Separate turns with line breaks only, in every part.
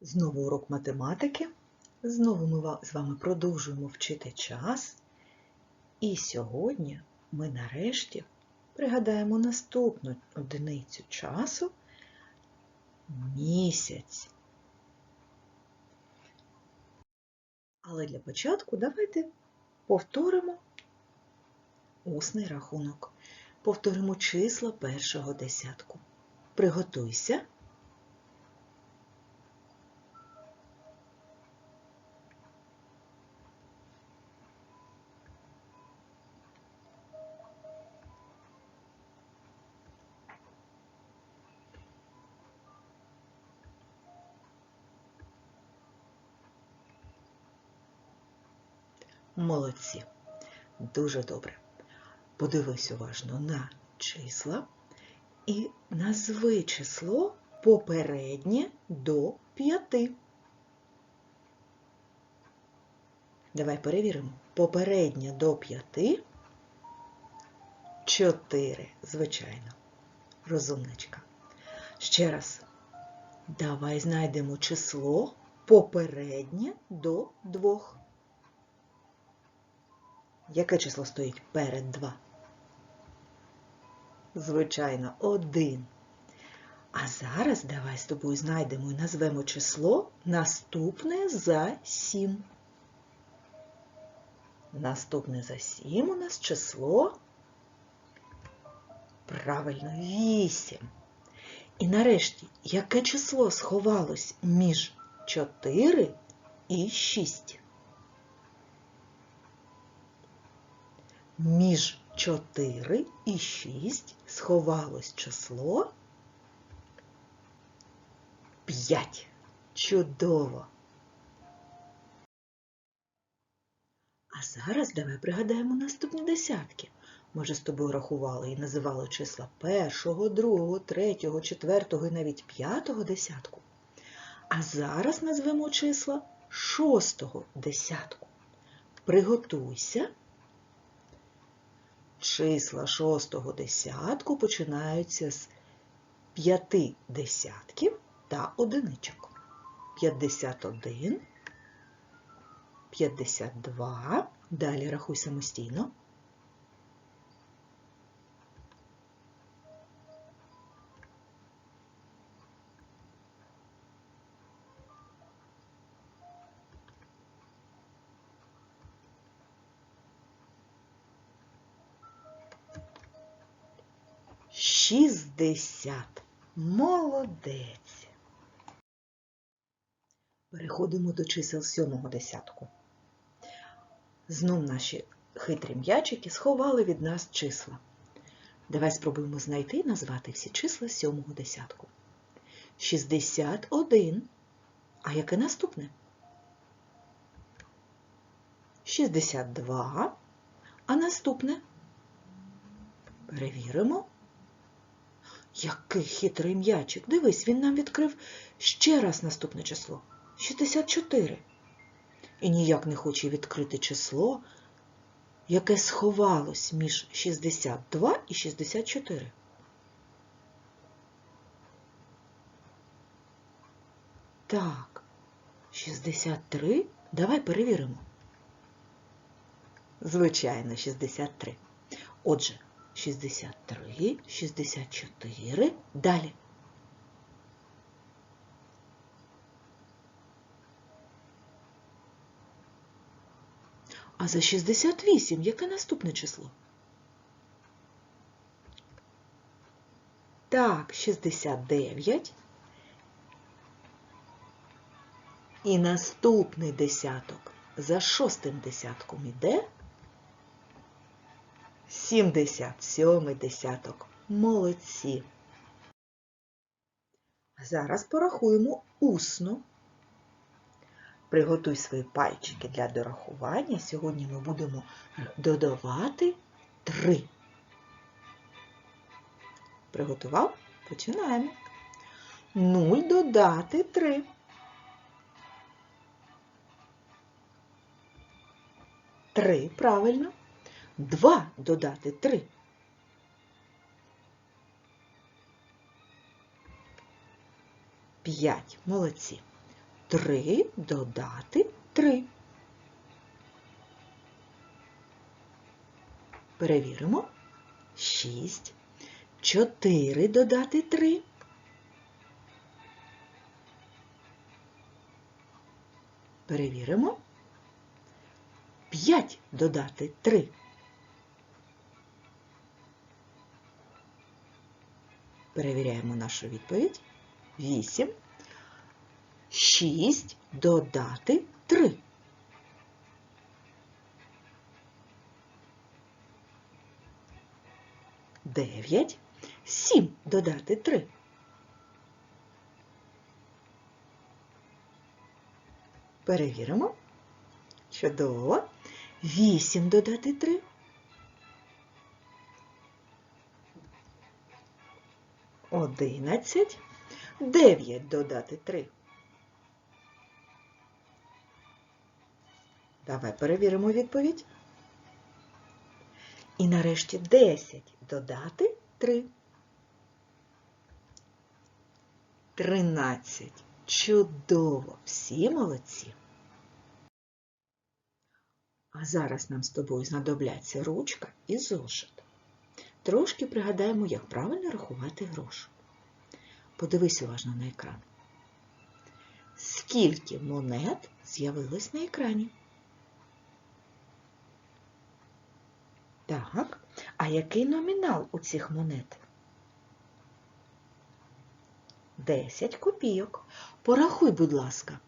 Знову урок математики. Знову ми з вами продовжуємо вчити час. І сьогодні ми нарешті пригадаємо наступну одиницю часу місяць. Але для початку давайте повторимо усний рахунок. Повторимо числа першого десятку. Приготуйся. Молодці. Дуже добре. Подивись уважно на числа і назви число попереднє до п'яти. Давай перевіримо. Попереднє до п'яти. Чотири, звичайно. Розумничка. Ще раз. Давай знайдемо число попереднє до двох. Яке число стоїть перед 2? Звичайно, 1. А зараз давай з тобою знайдемо і назвемо число наступне за 7. Наступне за 7 у нас число правильно 8. І нарешті, яке число сховалось між 4 і 6? Між 4 і 6 сховалось число 5. Чудово! А зараз давай пригадаємо наступні десятки. Ми вже з тобою рахували і називали числа першого, другого, третього, четвертого і навіть п'ятого десятку. А зараз назвемо числа шостого десятку. Приготуйся. Числа шостого десятку починаються з п'яти десятків та одиничок. 51, 52. Далі рахуй самостійно. Шістдесят. Молодець. Переходимо до чисел сьомого десятку. Знов наші хитрі м'ячики сховали від нас числа. Давай спробуємо знайти і назвати всі числа сьомого десятку. 61. А яке наступне? 62. А наступне? Перевіримо. Який хитрий м'ячик. Дивись, він нам відкрив ще раз наступне число. 64. І ніяк не хоче відкрити число, яке сховалось між 62 і 64. Так, 63. Давай перевіримо. Звичайно, 63. Отже, 63, 64. Далі. А за 68 яке наступне число? Так, 69. І наступний десяток за шостим десятком іде 77 десяток. Молодці. Зараз порахуємо усно. Приготуй свої пальчики для дорахування. Сьогодні ми будемо додавати 3. Приготував? Починаємо. 0 додати 3. Три, правильно. Два додати три. П'ять. Молодці. 3 додати 3. Перевіримо. 6. 4 додати 3. Перевіримо. 5 додати 3. Перевіряємо нашу відповідь. 8. 6 додати 3. Дев'ять. Сім додати три. Перевіримо. Чудово. Вісім додати три. Одинадцять. Дев'ять додати три. Давай перевіримо відповідь. І нарешті 10 додати 3. 13. Чудово! Всі молодці. А зараз нам з тобою знадобляться ручка і зошит. Трошки пригадаємо, як правильно рахувати гроші. Подивись уважно на екран. Скільки монет з'явилось на екрані? Так, а який номінал у цих монет? 10 копійок. Порахуй, будь ласка,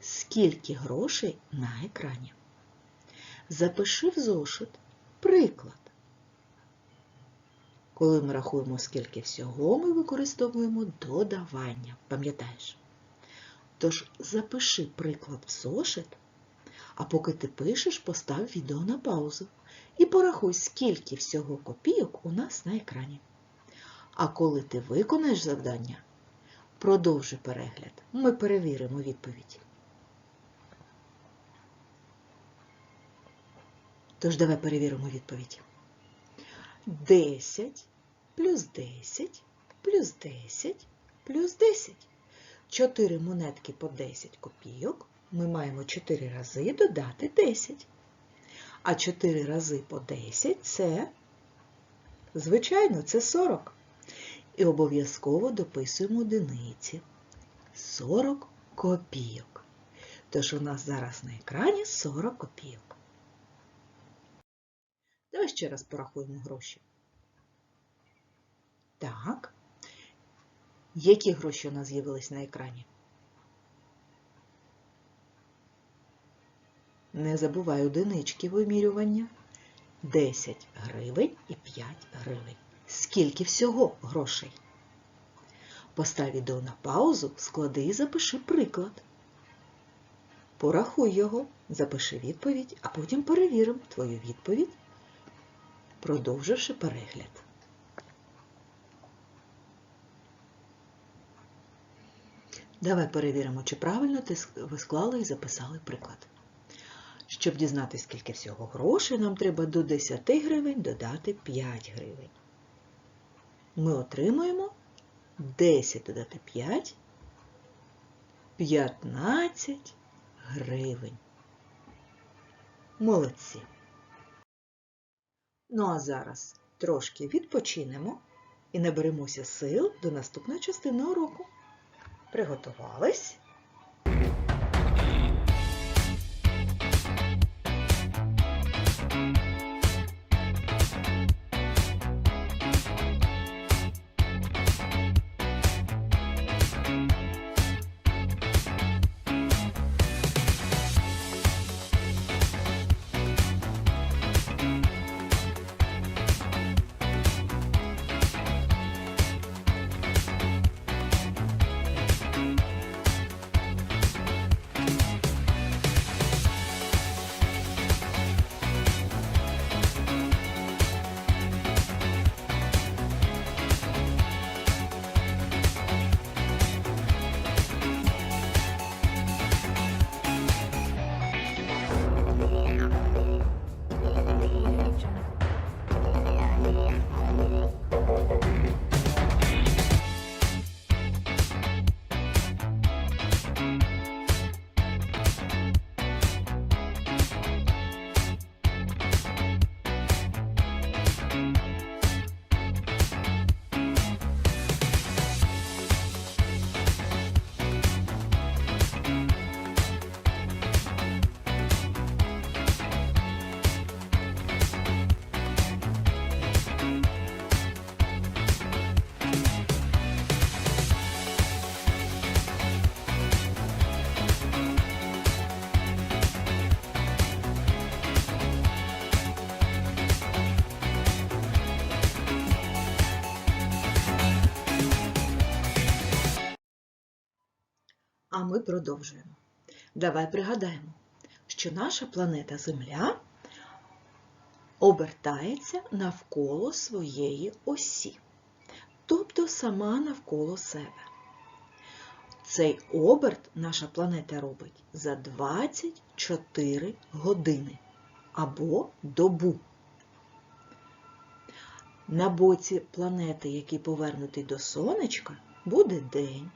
скільки грошей на екрані. Запиши в зошит приклад. Коли ми рахуємо, скільки всього, ми використовуємо додавання. Пам'ятаєш? Тож запиши приклад в зошит, а поки ти пишеш, постав відео на паузу і порахуй, скільки всього копійок у нас на екрані. А коли ти виконаєш завдання, продовжи перегляд. Ми перевіримо відповідь. Тож давай перевіримо відповідь. 10 плюс 10 плюс 10 плюс 10. 4 монетки по 10 копійок. Ми маємо 4 рази додати 10. А 4 рази по 10 це, звичайно, це 40. І обов'язково дописуємо одиниці. 40 копійок. Тож у нас зараз на екрані 40 копійок. Давай ще раз порахуємо гроші. Так. Які гроші у нас з'явились на екрані? Не забувай одинички вимірювання. 10 гривень і 5 гривень. Скільки всього грошей? Постав відео на паузу, склади і запиши приклад. Порахуй його, запиши відповідь, а потім перевіримо твою відповідь, продовживши перегляд. Давай перевіримо, чи правильно ти склали і записали приклад. Щоб дізнатися, скільки всього грошей, нам треба до 10 гривень додати 5 гривень. Ми отримуємо 10 додати 5 15 гривень. Молодці. Ну а зараз трошки відпочинемо і наберемося сил до наступної частини уроку. Приготувались? Ми продовжуємо. Давай пригадаємо, що наша планета Земля обертається навколо своєї осі, тобто сама навколо себе. Цей оберт наша планета робить за 24 години або добу. На боці планети, який повернутий до сонечка, буде день,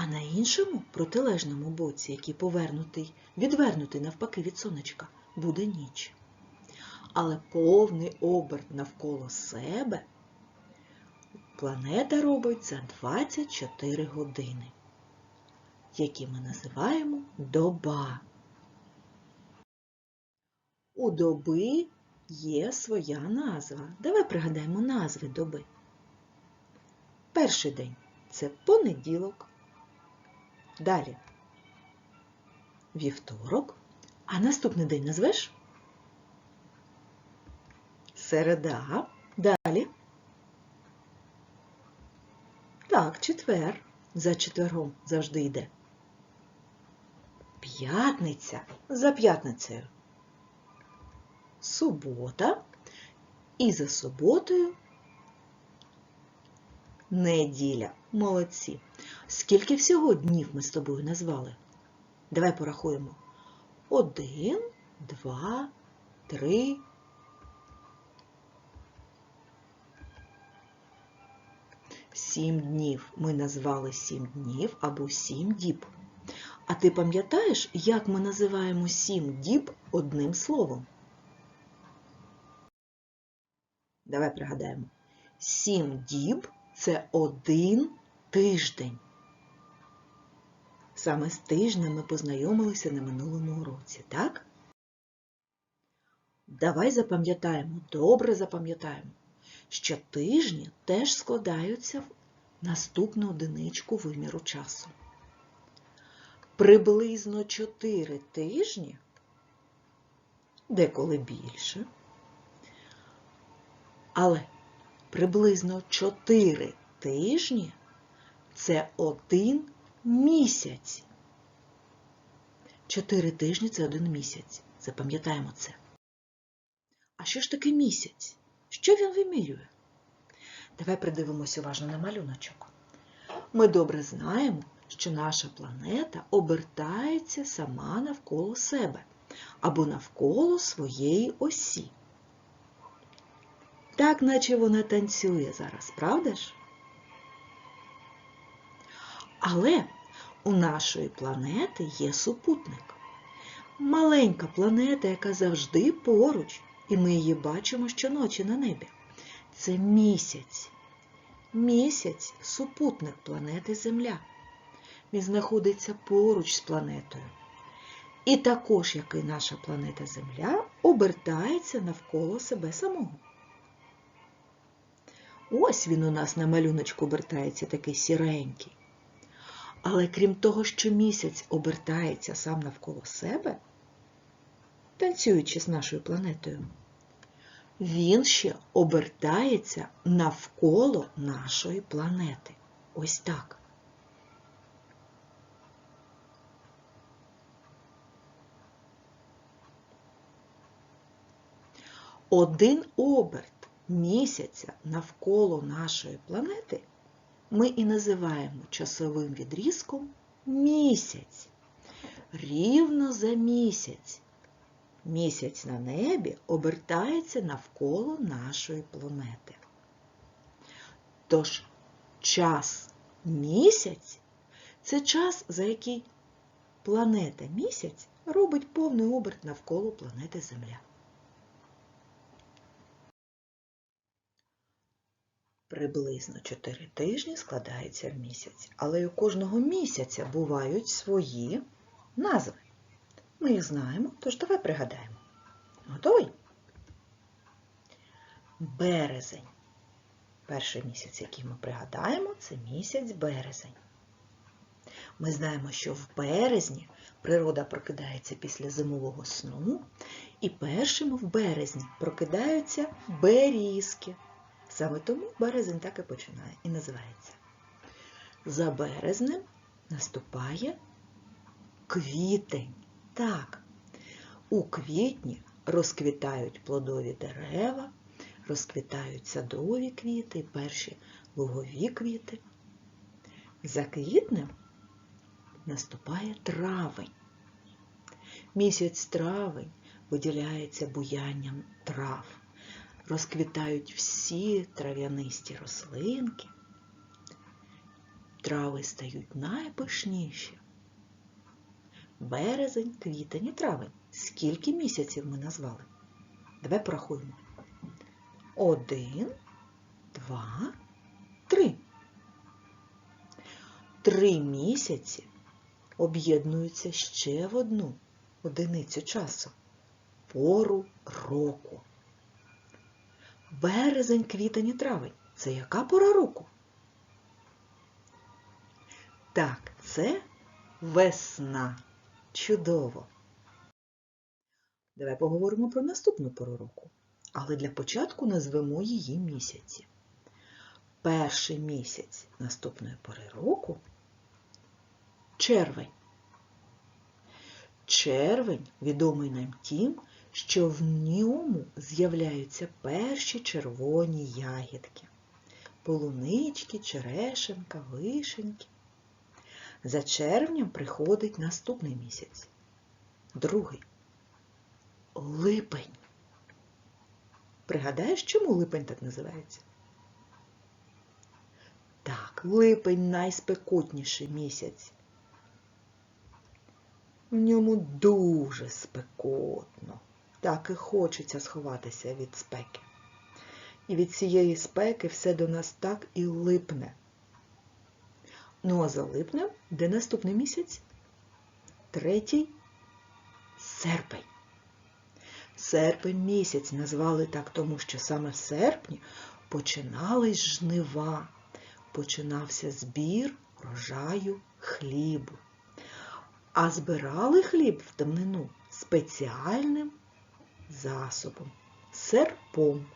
а на іншому протилежному боці, який повернутий, відвернутий навпаки від сонечка, буде ніч. Але повний оберт навколо себе планета робить за 24 години, які ми називаємо доба. У доби є своя назва. Давай пригадаємо назви доби. Перший день це понеділок. Далі вівторок. А наступний день назвеш? Середа. Далі. Так, четвер. За четвергом завжди йде. П'ятниця за п'ятницею. Субота. І за суботою неділя. Молодці. Скільки всього днів ми з тобою назвали? Давай порахуємо. Один, два, три. Сім днів. Ми назвали сім днів або сім діб. А ти пам'ятаєш, як ми називаємо сім діб одним словом? Давай пригадаємо. Сім діб це один тиждень. Саме з тижнем ми познайомилися на минулому уроці, так? Давай запам'ятаємо, добре запам'ятаємо, що тижні теж складаються в наступну одиничку виміру часу. Приблизно 4 тижні, деколи більше, але приблизно 4 тижні це один місяць. Чотири тижні це один місяць. Запам'ятаємо це. А що ж таке місяць? Що він вимірює? Давай придивимося уважно на малюночок. Ми добре знаємо, що наша планета обертається сама навколо себе або навколо своєї осі. Так, наче вона танцює зараз, правда ж? Але у нашої планети є супутник. Маленька планета, яка завжди поруч, і ми її бачимо щоночі на небі. Це місяць. Місяць супутник планети Земля. Він знаходиться поруч з планетою. І також, як і наша планета Земля, обертається навколо себе самого. Ось він у нас на малюночку обертається такий сіренький. Але крім того, що місяць обертається сам навколо себе, танцюючи з нашою планетою, він ще обертається навколо нашої планети. Ось так. Один оберт місяця навколо нашої планети ми і називаємо часовим відрізком місяць. Рівно за місяць. Місяць на небі обертається навколо нашої планети. Тож час місяць це час, за який планета місяць робить повний оберт навколо планети Земля. Приблизно 4 тижні складається в місяць, але у кожного місяця бувають свої назви. Ми їх знаємо, тож давай пригадаємо. Готовий? Березень. Перший місяць, який ми пригадаємо, це місяць березень. Ми знаємо, що в березні природа прокидається після зимового сну, і першими в березні прокидаються берізки. Саме тому березень так і починає і називається. За березнем наступає квітень. Так, у квітні розквітають плодові дерева, розквітають садові квіти, перші лугові квіти. За квітнем наступає травень. Місяць травень виділяється буянням трав. Розквітають всі трав'янисті рослинки. Трави стають найпишніші. Березень, квітень і травень. Скільки місяців ми назвали? Давай порахуємо. Один, два, три. Три місяці об'єднуються ще в одну одиницю часу пору року. Березень, квітень і травень. Це яка пора року? Так, це весна. Чудово. Давай поговоримо про наступну пору року. Але для початку назвемо її місяці. Перший місяць наступної пори року червень. Червень відомий нам тим, що в ньому з'являються перші червоні ягідки. Полунички, черешенка, вишеньки. За червнем приходить наступний місяць. Другий. Липень. Пригадаєш, чому липень так називається? Так, липень найспекотніший місяць. В ньому дуже спекотно. Так і хочеться сховатися від спеки. І від цієї спеки все до нас так і липне. Ну, а за липнем, де наступний місяць? Третій серпень. Серпень місяць назвали так, тому що саме в серпні починались жнива, починався збір врожаю хлібу. А збирали хліб в давнину спеціальним засобом, серпом,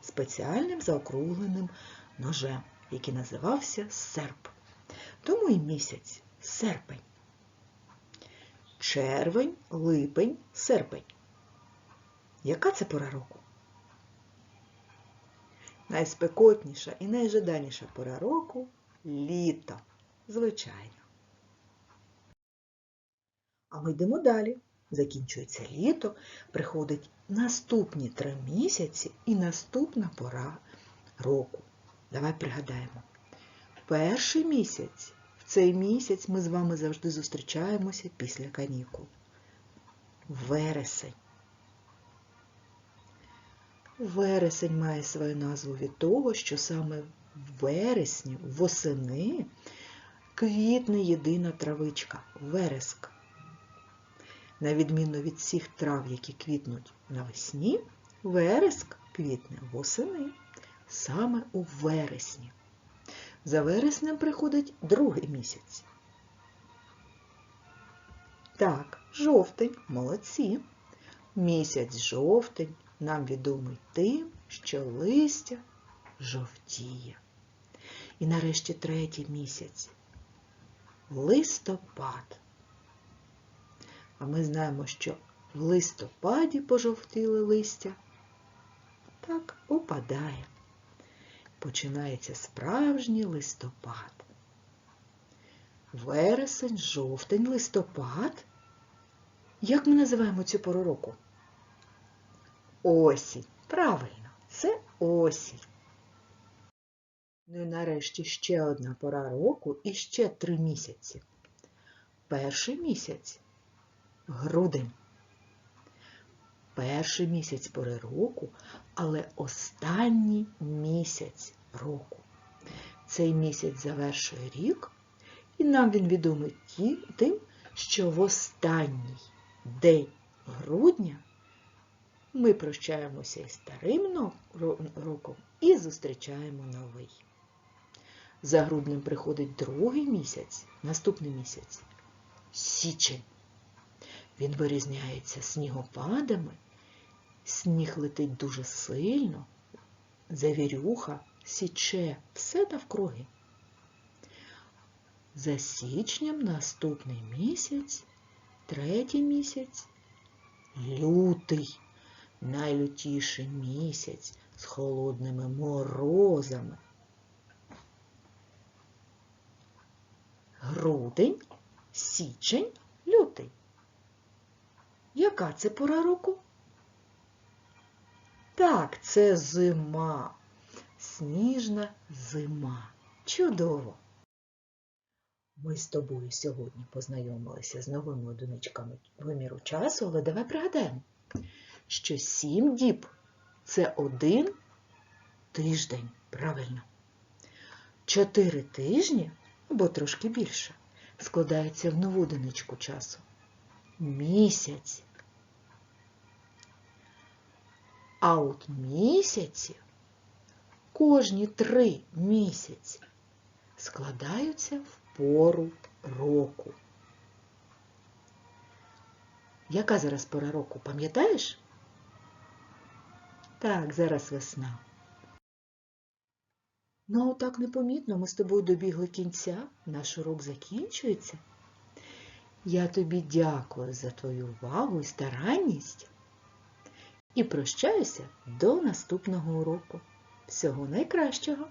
спеціальним заокругленим ножем, який називався серп. Тому і місяць серпень. Червень, липень, серпень. Яка це пора року? Найспекотніша і найжаданіша пора року літо, звичайно. А ми йдемо далі. Закінчується літо, приходить наступні три місяці і наступна пора року. Давай пригадаємо. Перший місяць, в цей місяць ми з вами завжди зустрічаємося після канікул. Вересень. Вересень має свою назву від того, що саме в вересні, восени, квітне єдина травичка вереск. На відміну від всіх трав, які квітнуть навесні, вереск квітне восени, саме у вересні. За вереснем приходить другий місяць. Так, жовтень, молодці. Місяць жовтень нам відомий тим, що листя жовтіє. І нарешті третій місяць листопад. А ми знаємо, що в листопаді пожовтіле листя так опадає. Починається справжній листопад. Вересень, жовтень, листопад. Як ми називаємо цю пору року? Осінь. Правильно, це осінь. Ну і нарешті ще одна пора року і ще три місяці. Перший місяць грудень. Перший місяць пори року, але останній місяць року. Цей місяць завершує рік, і нам він відомий тим, що в останній день грудня ми прощаємося із старим роком і зустрічаємо новий. За груднем приходить другий місяць, наступний місяць січень. Він вирізняється снігопадами, сніг летить дуже сильно, завірюха січе все навкруги. За січнем наступний місяць, третій місяць, лютий, найлютіший місяць з холодними морозами. Грудень, січень. Яка це пора року? Так, це зима. Сніжна зима. Чудово! Ми з тобою сьогодні познайомилися з новими одиничками виміру часу, але давай пригадаємо, що сім діб це один тиждень, правильно. Чотири тижні або трошки більше складається в нову одиничку часу. Місяць. А от місяці кожні три місяці складаються в пору року. Яка зараз пора року, пам'ятаєш? Так, зараз весна. Ну, а отак непомітно ми з тобою добігли кінця, наш урок закінчується. Я тобі дякую за твою увагу і старанність і прощаюся до наступного уроку. Всього найкращого!